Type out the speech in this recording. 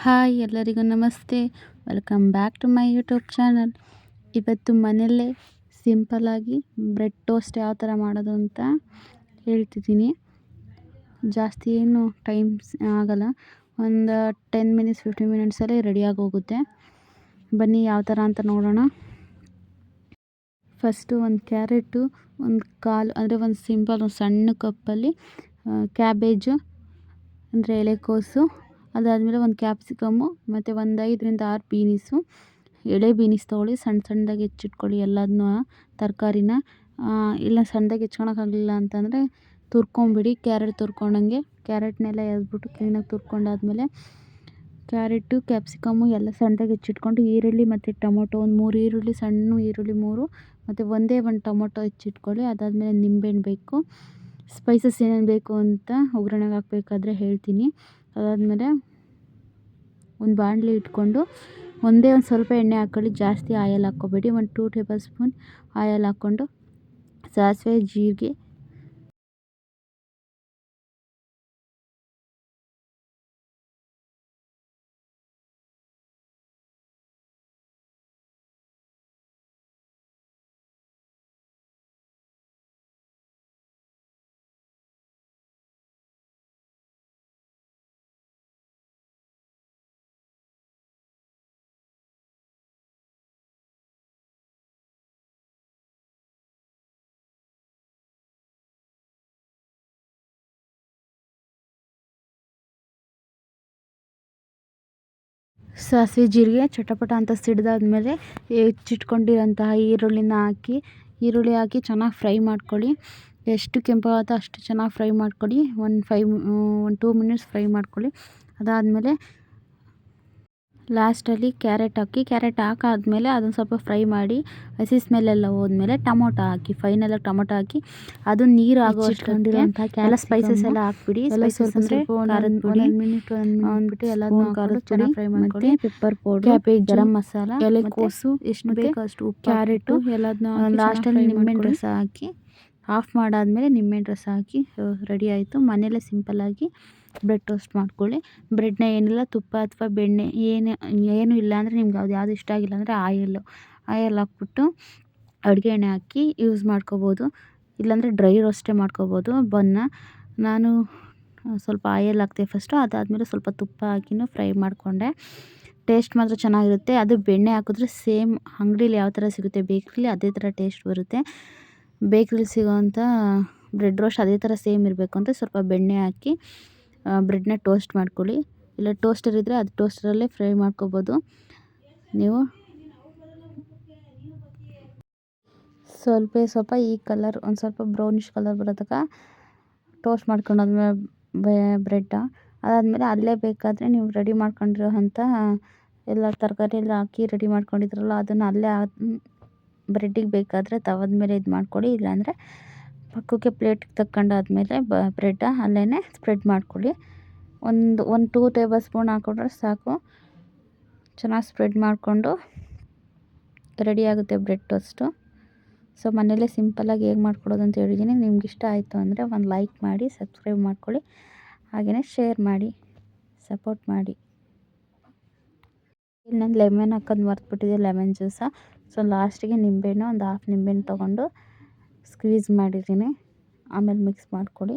Hi ಎಲ್ಲರಿಗೂ ನಮಸ್ತೆ. Welcome back to my YouTube channel ಇವತ್ತು ಮನೆಯಲ್ಲೇ ಸಿಂಪಲ್ಲಾಗಿ ಬ್ರೆಡ್ ಟೋಸ್ಟ್ ಯಾವ ಥರ ಮಾಡೋದು ಅಂತ ಹೇಳ್ತಿದ್ದೀನಿ. ಜಾಸ್ತಿ ಏನು ಟೈಮ್ ಆಗಲ್ಲ. ಒಂದು ಟೆನ್ ಮಿನಿಟ್ಸ್ ಫಿಫ್ಟೀನ್ ಮಿನಿಟ್ಸಲ್ಲಿ ರೆಡಿಯಾಗಿ ಹೋಗುತ್ತೆ. ಬನ್ನಿ ಯಾವ ಥರ ಅಂತ ನೋಡೋಣ. ಫಸ್ಟು ಒಂದು ಕ್ಯಾರೆಟು ಒಂದು ಕಾಲು, ಅಂದರೆ ಒಂದು ಸಿಂಪಲ್ ಒಂದು ಸಣ್ಣ ಕಪ್ಪಲ್ಲಿ ಕ್ಯಾಬೇಜು ಅಂದರೆ ಎಲೆಕೋಸು ಅದಾದಮೇಲೆ ಒಂದು ಕ್ಯಾಪ್ಸಿಕಮ್ಮು, ಮತ್ತು ಒಂದು ಐದರಿಂದ ಆರು ಬೀನಿಸು ಎಳೆ ಬೀನಿಸ್ ತೊಗೊಳ್ಳಿ ಸಣ್ಣ ಸಣ್ಣದಾಗಿ ಹೆಚ್ಚಿಟ್ಕೊಳ್ಳಿ ಎಲ್ಲದನ್ನು ತರಕಾರಿನ. ಇಲ್ಲ ಸಣ್ಣದಾಗಿ ಹೆಚ್ಕೊಳಕ್ಕಾಗಲಿಲ್ಲ ಅಂತಂದರೆ ತುರ್ಕೊಂಬಿಡಿ, ಕ್ಯಾರೆಟ್ ತುರ್ಕೊಂಡಂಗೆ. ಕ್ಯಾರೆಟ್ನೆಲ್ಲ ಎಳೆದ್ಬಿಟ್ಟು ಕ್ಲೀನಾಗಿ ತುರ್ಕೊಂಡಾದ್ಮೇಲೆ ಕ್ಯಾರೆಟು, ಕ್ಯಾಪ್ಸಿಕಮ್ಮು ಎಲ್ಲ ಸಣ್ಣದಾಗಿ ಹೆಚ್ಚಿಟ್ಕೊಂಡು ಈರುಳ್ಳಿ ಮತ್ತು ಟೊಮೊಟೊ, ಒಂದು ಮೂರು ಈರುಳ್ಳಿ, ಸಣ್ಣ ಈರುಳ್ಳಿ ಮೂರು, ಮತ್ತು ಒಂದೇ ಒಂದು ಟೊಮೊಟೊ ಹೆಚ್ಚಿಟ್ಕೊಳ್ಳಿ. ಅದಾದಮೇಲೆ ನಿಂಬೆಹಣ್ಣು ಬೇಕು. ಸ್ಪೈಸಸ್ ಏನೇನು ಬೇಕು ಅಂತ ಒಗ್ಗರಣೆಗೆ ಹಾಕಬೇಕಾದ್ರೆ ಹೇಳ್ತೀನಿ. ಅದಾದಮೇಲೆ ಒಂದು ಬಾಣಲಿ ಇಟ್ಕೊಂಡು ಒಂದೇ ಒಂದು ಸ್ವಲ್ಪ ಎಣ್ಣೆ ಹಾಕ್ಕೊಳ್ಳಿ. ಜಾಸ್ತಿ ಆಯಲ್ ಹಾಕ್ಕೋಬೇಡಿ. ಒಂದು ಟೂ ಟೇಬಲ್ ಸ್ಪೂನ್ ಆಯಲ್ ಹಾಕ್ಕೊಂಡು ಸಾಸಿವೆ, ಜೀರಿಗೆ ಸಾಸಿವೆ ಜೀರಿಗೆ, ಚಟಪಟ ಅಂತ ಸಿಡಿದಾದ್ಮೇಲೆ ಹೆಚ್ಚಿಟ್ಕೊಂಡಿರೋಂತಹ ಈರುಳ್ಳಿನ ಹಾಕಿ, ಈರುಳ್ಳಿ ಹಾಕಿ ಚೆನ್ನಾಗಿ ಫ್ರೈ ಮಾಡ್ಕೊಳ್ಳಿ. ಎಷ್ಟು ಕೆಂಪಾಗುತ್ತೋ ಅಷ್ಟು ಚೆನ್ನಾಗಿ ಫ್ರೈ ಮಾಡ್ಕೊಳ್ಳಿ. ಒಂದು ಫೈವ್ ಒಂದು ಟೂ ಮಿನಿಟ್ಸ್ ಫ್ರೈ ಮಾಡ್ಕೊಳ್ಳಿ. ಅದಾದಮೇಲೆ ಲಾಸ್ಟಲ್ಲಿ ಕ್ಯಾರೆಟ್ ಹಾಕಿ ಕ್ಯಾರೆಟ್ ಹಾಕಾದ್ಮೇಲೆ ಅದನ್ನು ಸ್ವಲ್ಪ ಫ್ರೈ ಮಾಡಿ ಹಸಿ ಸ್ಮೆಲ್ಲೆಲ್ಲ ಹೋದ್ಮೇಲೆ ಟೊಮೊಟೊ ಹಾಕಿ ಫೈನಲಾಗಿ ಟೊಮೊಟೊ ಹಾಕಿ ಅದು ನೀರು ಆಗೋ ಎಲ್ಲ ಸ್ಪೈಸಸ್ ಎಲ್ಲ ಹಾಕ್ಬಿಡಿ ಸ್ಪೈಸಸ್ ಅಂದರೆ ಖಾರದ ಪುಡಿ ಮಿನಿಟ್ ಅಂದ್ಬಿಟ್ಟು ಎಲ್ಲ ಖಾರದ ಚೆನ್ನಾಗಿ ಫ್ರೈ ಮಾಡ್ಕೊಳ್ಳಿ. ಪೆಪ್ಪರ್ ಪೌಡರ್ ಗರಂ ಮಸಾಲ ಎಲೆಕೋಸು ಎಷ್ಟು ಬೇಕು ಅಷ್ಟು ಉಪ್ಪು ಕ್ಯಾರೆಟು ಎಲ್ಲದನ್ನ ಲಾಸ್ಟಲ್ಲಿ ನಿಂಬೆಹಣ್ಣು ರಸ ಹಾಕಿ ಆಫ್ ಮಾಡಾದ್ಮೇಲೆ ನಿಂಬೆಹಣ್ಣು ರಸ ಹಾಕಿ ರೆಡಿ ಆಯಿತು. ಸಿಂಪಲ್ ಸಿಂಪಲ್ಲಾಗಿ ಬ್ರೆಡ್ ಟೋಸ್ಟ್ ಮಾಡ್ಕೊಳ್ಳಿ. ಬ್ರೆಡ್ನ ಏನಿಲ್ಲ, ತುಪ್ಪ ಅಥವಾ ಬೆಣ್ಣೆ, ಏನು ಏನು ಇಲ್ಲ ಅಂದರೆ ನಿಮ್ಗೆ ಅದು ಯಾವುದು ಇಷ್ಟ ಆಗಿಲ್ಲ ಅಂದರೆ ಆಯಲ್ಲು. ಆಯಲ್ ಹಾಕ್ಬಿಟ್ಟು ಅಡುಗೆ ಎಣ್ಣೆ ಹಾಕಿ ಯೂಸ್ ಮಾಡ್ಕೋಬೋದು. ಇಲ್ಲಾಂದರೆ ಡ್ರೈ ರೋಸ್ಟೇ ಮಾಡ್ಕೋಬೋದು. ಬನ್ನ, ನಾನು ಸ್ವಲ್ಪ ಆಯಲ್ ಹಾಕಿದೆ ಫಸ್ಟು ಅದಾದಮೇಲೆ ಸ್ವಲ್ಪ ತುಪ್ಪ ಹಾಕಿನೂ ಫ್ರೈ ಮಾಡಿಕೊಂಡೆ. ಟೇಸ್ಟ್ ಮಾತ್ರ ಚೆನ್ನಾಗಿರುತ್ತೆ. ಅದು ಬೆಣ್ಣೆ ಹಾಕಿದ್ರೆ ಸೇಮ್ ಅಂಗಡೀಲಿ ಯಾವ ಥರ ಸಿಗುತ್ತೆ ಬೇಕ್ರಿಲಿ ಅದೇ ಥರ ಟೇಸ್ಟ್ ಬರುತ್ತೆ. ಬೇಕ್ರಿಲಿ ಸಿಗೋವಂಥ ಬ್ರೆಡ್ ರೋಸ್ಟ್ ಅದೇ ಥರ ಸೇಮ್ ಇರಬೇಕು ಅಂತ ಸ್ವಲ್ಪ ಬೆಣ್ಣೆ ಹಾಕಿ ಬ್ರೆಡ್ನ ಟೋಸ್ಟ್ ಮಾಡ್ಕೊಳ್ಳಿ. ಇಲ್ಲ, ಟೋಸ್ಟರ್ ಇದ್ದರೆ ಅದು ಟೋಸ್ಟರಲ್ಲೇ ಫ್ರೈ ಮಾಡ್ಕೊಬೋದು. ನೀವು ಸ್ವಲ್ಪ ಸ್ವಲ್ಪ ಈ ಕಲರ್, ಒಂದು ಸ್ವಲ್ಪ ಬ್ರೌನಿಷ್ ಕಲರ್ ಬರೋ ತನಕ ಟೋಸ್ಟ್ ಮಾಡ್ಕೊಂಡಾದ್ಮೇಲೆ ಬ್ರೆಡ್ಡ. ಅದಾದಮೇಲೆ ಅಲ್ಲೇ ಬೇಕಾದರೆ ನೀವು ರೆಡಿ ಮಾಡ್ಕೊಂಡಿರೋ ಅಂಥ ಎಲ್ಲ ತರಕಾರಿ ಎಲ್ಲ ಹಾಕಿ ರೆಡಿ ಮಾಡ್ಕೊಂಡಿದ್ರಲ್ಲ, ಅದನ್ನು ಅಲ್ಲೇ ಬ್ರೆಡ್ಡಿಗೆ ಬೇಕಾದರೆ ತವದ ಮೇಲೆ ಇದು ಮಾಡ್ಕೊಳ್ಳಿ ಇಲ್ಲಾಂದರೆ ಪಕ್ಕಕ್ಕೆ ಪ್ಲೇಟಿಗೆ ತಗೊಂಡಾದ್ಮೇಲೆ ಬ ಬ್ರೆಡ್ಡ ಅಲ್ಲೇ ಸ್ಪ್ರೆಡ್ ಮಾಡ್ಕೊಳ್ಳಿ. ಒಂದು ಒಂದು ಟೂ ಟೇಬಲ್ ಸ್ಪೂನ್ ಹಾಕ್ಕೊಂಡ್ರೆ ಸಾಕು. ಚೆನ್ನಾಗಿ ಸ್ಪ್ರೆಡ್ ಮಾಡಿಕೊಂಡು ರೆಡಿ ಆಗುತ್ತೆ ಬ್ರೆಡ್ ಟೋಸ್ಟು ಸೊ ಮನೇಲೆ ಸಿಂಪಲ್ಲಾಗಿ ಹೇಗೆ ಮಾಡ್ಕೊಡೋದು ಅಂತ ಹೇಳಿದ್ದೀನಿ ನಿಮ್ಗೆ ಇಷ್ಟ ಆಯಿತು ಅಂದರೆ ಒಂದು ಲೈಕ್ ಮಾಡಿ ಸಬ್ಸ್ಕ್ರೈಬ್ ಮಾಡ್ಕೊಳ್ಳಿ. ಹಾಗೆಯೇ ಶೇರ್ ಮಾಡಿ ಸಪೋರ್ಟ್ ಮಾಡಿ. ಇಲ್ಲಿ ನಾನು ಲೆಮನ್ ಹಾಕೋದು ಮರ್ತ್ಬಿಟ್ಟಿದ್ದೆ ಲೆಮನ್ ಜ್ಯೂಸ ಸೊ ಲಾಸ್ಟಿಗೆ ನಿಂಬೆಹಣ್ಣು, ಒಂದು ಹಾಫ್ ನಿಂಬೆಹಣ್ಣು ತೊಗೊಂಡು ಸ್ಕ್ವೀಸ್ ಮಾಡಿದ್ದೀನಿ. ಆಮೇಲೆ ಮಿಕ್ಸ್ ಮಾಡ್ಕೊಳ್ಳಿ